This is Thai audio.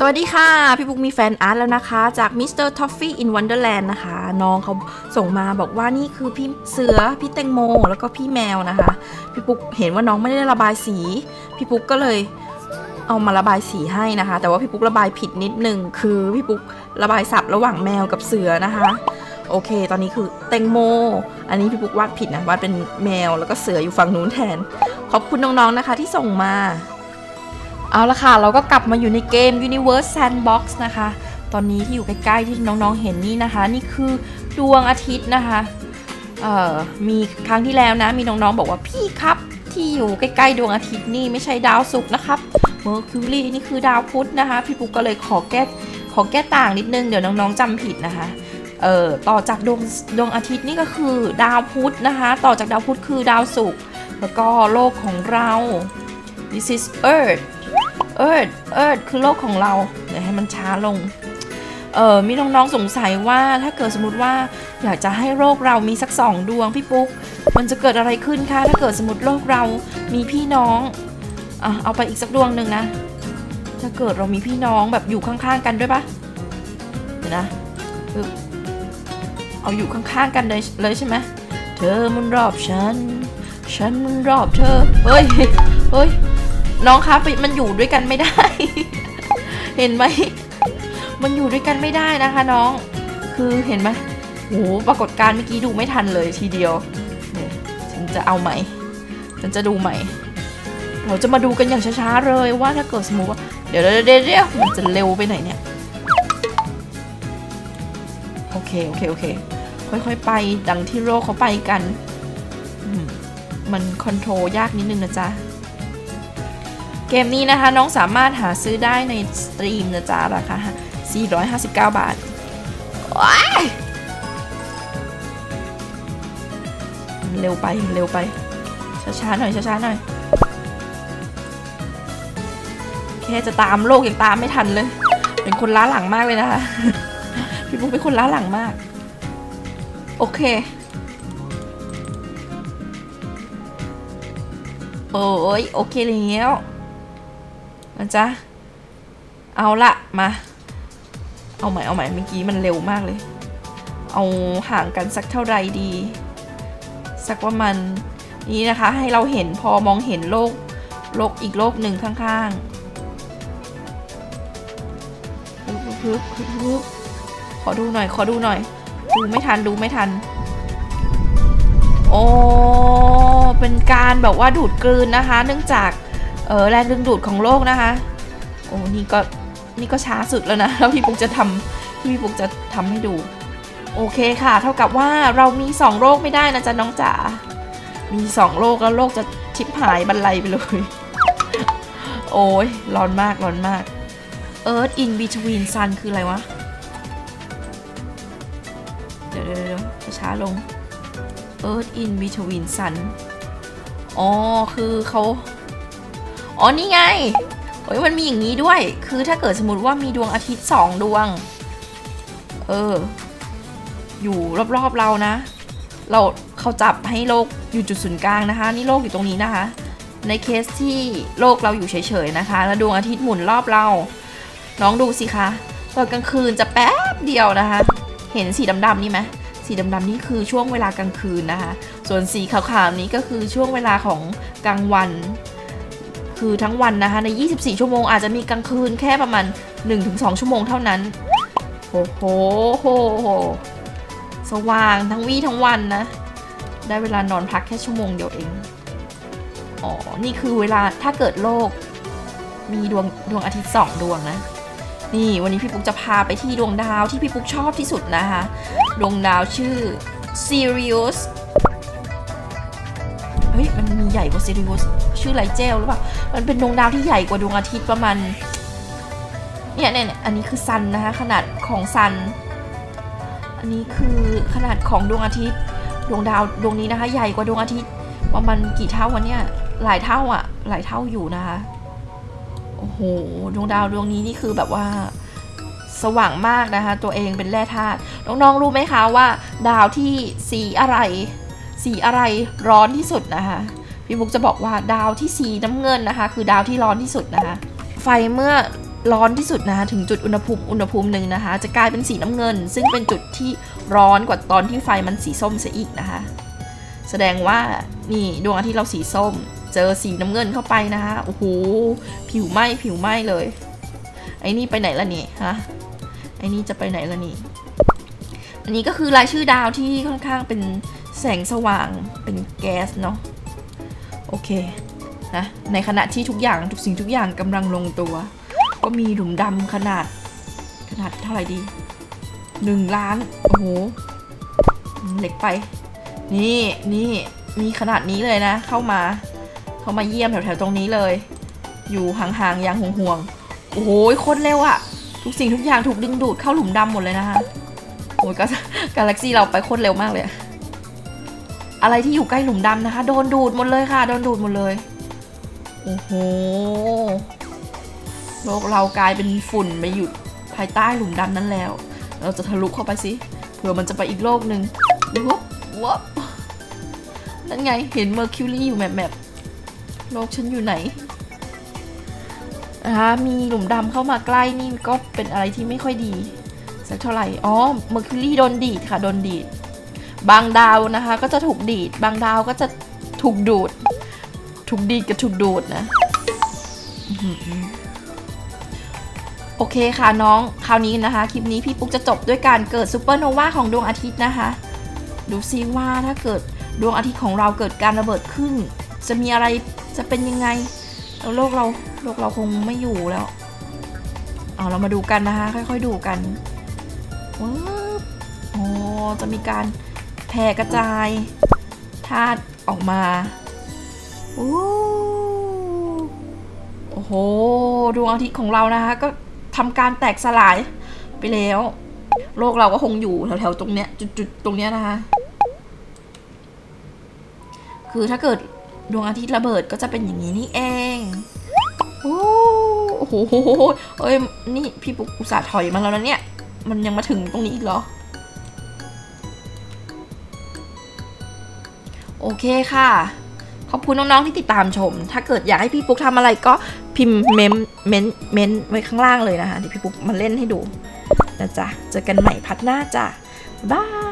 สวัสดีค่ะ พี่ปุ๊กมีแฟนอาร์ตแล้วนะคะ จาก Mr. Toffee in Wonderland นะคะ น้องเขาส่งมาบอกว่านี่คือพี่เสือ พี่แตงโม แล้วก็พี่แมวนะคะ พี่ปุ๊กเห็นว่าน้องไม่ได้ระบายสี พี่ปุ๊กก็เลยเอามาระบายสีให้นะคะ แต่ว่าพี่ปุ๊กระบายผิดนิดนึงคือพี่ปุ๊กระบายสับระหว่างแมวกับเสือนะคะ โอเค ตอนนี้คือแตงโม อันนี้พี่ปุ๊กวาดผิดนะวาดเป็นแมวแล้วก็เสืออยู่ฝั่งนู้นแทน ขอบคุณน้องๆนะคะ ที่ส่งมา เอาละค่ะ เราก็กลับมาอยู่ในเกม Universe Sandbox นะคะ ตอนนี้ที่อยู่ใกล้ ๆ ที่น้องๆเห็นนี่นะคะ นี่คือดวงอาทิตย์นะคะ เอ่อ มีครั้งที่แล้วนะ มีน้องๆบอกว่าพี่ครับที่อยู่ใกล้ ๆ ดวงอาทิตย์นี่ไม่ใช่ดาวศุกร์นะครับ Mercury นี่คือดาวพุธนะคะ พี่ปุ๊กก็เลยขอแก้ขอแก้ต่างนิดนึง เดี๋ยวน้องๆจำผิดนะคะเอ่อต่อจากดวงดวงอาทิตย์นี่ก็คือดาวพุธนะคะ ต่อจากดาวพุธคือดาวศุกร์แล้วก็โลกของเรา this is Earth Earth Earth คือโลกของเราเดี๋ยวให้มันช้าลงเออมีน้องๆสงสัยว่าถ้าเกิดสมมติว่าอยากจะให้โลกเรามีสักสองดวงพี่ปุ๊ก มันจะเกิดอะไรขึ้นคะถ้าเกิดสมมติโลกเรามีพี่น้องอะเอาไปอีกสักดวงหนึ่งนะ ถ้าเกิดเรามีพี่น้องแบบอยู่ข้างๆกันด้วยปะเดี๋ยวนะเอาอยู่ข้างๆกันเลยเลยใช่ไหมเธอมันรอบฉัน ฉันมันรอบเธอ เฮ้ย เฮ้ย น้องคะมันอยู่ด้วยกันไม่ได้ เห็นไหมมันอยู่ด้วยกันไม่ได้นะคะน้อง คือเห็นไหมโหปรากฏการเมื่อกี้ดูไม่ทันเลยทีเดียวเนี่ยฉันจะเอาใหม่ฉันจะดูใหม่ เราจะมาดูกันอย่างช้าๆเลยว่าถ้าเกิดสมมติว่าเดี๋ยวเดี๋ยวเดี๋ยวมันจะเร็วไปไหนเนี่ยโอเคโอเคโอเค ค่อยๆไปดังที่โลกเขาไปกัน มันคอนโทรลยากนิดนึงนะจ๊ะ เกมนี้นะคะน้องสามารถหาซื้อได้ในสตรีมนะจ๊ะราคา 459 บาทว้ายเร็วไปเร็วไป ช้าๆหน่อยช้าๆหน่อยแค่จะตามโลกยังตามไม่ทันเลย เป็นคนล้าหลังมากเลยนะคะพี่ปุ๊กเป็นคนล้าหลังมาก โอเค โอ้ยโอเคแล้ว นะจ๊ะ เอาละมา เอาใหม่เอาใหม่เมื่อกี้มันเร็วมากเลย เอาห่างกันสักเท่าไรดี สักว่ามันนี้นะคะให้เราเห็นพอมองเห็นโลกโลกอีกโลกหนึ่งข้างๆปึ๊บปึ๊บปึ๊บขอดูหน่อย ขอดูหน่อย ดูไม่ทันดูไม่ทัน โอ้ เป็นการแบบว่าดูดกลืนนะคะ เนื่องจาก เออแรงดึงดูดของโลกนะคะ โอ้นี่ก็นี่ก็ช้าสุดแล้วนะ แล้วพี่ปุ๊กจะทำที่พี่ปุ๊กจะทำให้ดู โอเคค่ะ เท่ากับว่าเรามีสองโลกไม่ได้นะจ๊ะน้องจ๋า มีสองโลกแล้วโลกจะชิบหายบรรลัยไปเลย โอ้ยร้อนมากร้อนมาก Earth in between sun คืออะไรวะ เดี๋ยวเดี๋ยวเดี๋ยวช้าลง Earth in between sun อ๋อ คือเขา อ๋อนี่ไงโอ้ยมันมีอย่างนี้ด้วย คือถ้าเกิดสมมติว่ามีดวงอาทิตย์สองดวง เออ อยู่รอบๆเรานะ เราเขาจับให้โลกอยู่จุดศูนย์กลางนะคะ นี่โลกอยู่ตรงนี้นะคะ ในเคสที่โลกเราอยู่เฉยๆนะคะ แล้วดวงอาทิตย์หมุนรอบเรา น้องดูสิคะตอนกลางคืนจะแป๊บเดียวนะคะ เห็นสีดำๆนี่ไหมสีดำๆนี่คือช่วงเวลากลางคืนนะคะ ส่วนสีขาวๆนี้ก็คือช่วงเวลาของกลางวัน คือทั้งวันนะคะใน 24 ชั่วโมงอาจจะมีกลางคืนแค่ประมาณ 1-2 ชั่วโมงเท่านั้น โอ้โหโหโหสว่างทั้งวี่ทั้งวันนะ ได้เวลานอนพักแค่ชั่วโมงเดียวเอง อ๋อ นี่คือเวลาถ้าเกิดโลก มีดวงดวงอาทิตย์สองดวงนะ นี่วันนี้พี่ปุ๊กจะพาไปที่ดวงดาวที่พี่ปุ๊กชอบที่สุดนะคะ ดวงดาวชื่อ Sirius เฮ้ย มันมีใหญ่กว่า Sirius ชื่อไรเจลหรือเปล่า มันเป็นดวงดาวที่ใหญ่กว่าดวงอาทิตย์ประมาณเนี่ยเนี่ยเนี่ยอันนี้คือซันนะคะ ขนาดของซัน อันนี้คือขนาดของดวงอาทิตย์ ดวงดาวดวงนี้นะคะ ใหญ่กว่าดวงอาทิตย์ ประมาณกี่เท่าวะเนี่ย หลายเท่าอะหลายเท่าอยู่นะคะ โอ้โห ดวงดาวดวงนี้นี่คือแบบว่าสว่างมากนะคะ ตัวเองเป็นแร่ธาตุน้องๆรู้ไหมคะว่า ดาวที่สีอะไร สีอะไรร้อนที่สุดนะคะ พี่บุ๊กจะบอกว่าดาวที่สีน้ำเงินนะคะ คือดาวที่ร้อนที่สุดนะคะ ไฟเมื่อร้อนที่สุดนะคะถึงจุดอุณหภูมิอุณหภูมิหนึ่งนะคะ จะกลายเป็นสีน้ำเงิน ซึ่งเป็นจุดที่ร้อนกว่าตอนที่ไฟมันสีส้มซะอีกนะคะ แสดงว่านี่ดวงอาทิตย์เราสีส้ม เจอสีน้ำเงินเข้าไปนะคะโอ้โหผิวไหม้ผิวไหม้เลย ไอ้นี่ไปไหนละนี่ฮะไอ้นี่จะไปไหนละนี่อันนี้ก็คือรายชื่อดาวที่ค่อนข้างเป็นแสงสว่างเป็นแก๊สเนาะ โอเคนะในขณะที่ทุกอย่างทุกสิ่งทุกอย่างกำลังลงตัว ก็มีหลุมดำขนาด ขนาดเท่าไหร่ดีหนึ่งล้าน โอ้โหเล็กไป นี่นี่มีขนาดนี้เลยนะ เข้ามา เข้ามาเยี่ยมแถวๆตรงนี้เลย อยู่ห่างๆอย่างห่วงๆโอ้โหโคตรเร็วอะทุกสิ่งทุกอย่างถูกดึงดูดเข้าหลุมดำหมดเลยนะคะโอ้ยก็กาแล็กซี่เราไปโคตรเร็วมากเลยอะ ไรที่อยู่ใกล้หลุมดำนะคะ โดนดูดหมดเลยค่ะ โดนดูดหมดเลย โอ้โห โลกเรากลายเป็นฝุ่นไปอยู่ภายใต้หลุมดำนั้นแล้ว เราจะทะลุเข้าไปสิ เผื่อมันจะไปอีกโลกหนึ่งวุบวับนั่นไง เห็นเมอร์คิวรีอยู่แบบแบบโลกฉันอยู่ไหนนะคะมีหลุมดำเข้ามาใกล้นี่ก็เป็นอะไรที่ไม่ค่อยดีสักเท่าไหร่ อ๋อ เมอร์คิวรีโดนดีดค่ะ โดนดีด บางดาวนะคะ ก็จะถูกดีด บางดาวก็จะถูกดูด ถูกดีดกับถูกดูดนะโอเคค่ะน้องคราวนี้นะคะ คลิปนี้พี่ปุ๊กจะจบด้วยการเกิดซูเปอร์โนวาของดวงอาทิตย์นะคะ ดูซิว่าถ้าเกิดดวงอาทิตย์ของเราเกิดการระเบิดขึ้น จะมีอะไรจะเป็นยังไงแล้วโลกเราโลกเราคงไม่อยู่แล้วเอาเรามาดูกันนะคะ ค่อย ๆ ดูกันว้าวอ๋อจะมีการ แผ่กระจายธาตุออกมาโอ้โอ้โหดวงอาทิตย์ของเรานะคะก็ทำการแตกสลายไปแล้ว โลกเราก็คงอยู่แถวๆตรงเนี้ยจุดๆตรงเนี้ยนะคะ คือถ้าเกิดดวงอาทิตย์ระเบิดก็จะเป็นอย่างนี้นี่เองโอ้โหเอ้ยนี่พี่ปุ๊กอุตส่าห์ถอยมาแล้วนะเนี่ย มันยังมาถึงตรงนี้อีกเหรอ อเคค่ะ ขอบคุณน้องๆที่ติดตามชม ถ้าเกิดอยากให้พี่ปุ๊กทำอะไรก็พิมพ์เมมเมนเมนไว้ข้างล่างเลยนะคะเดี๋ยวพี่ปุ๊กมาเล่นให้ดูนะจ๊ะ เจอกันใหม่พัดหน้าจ้ะบาย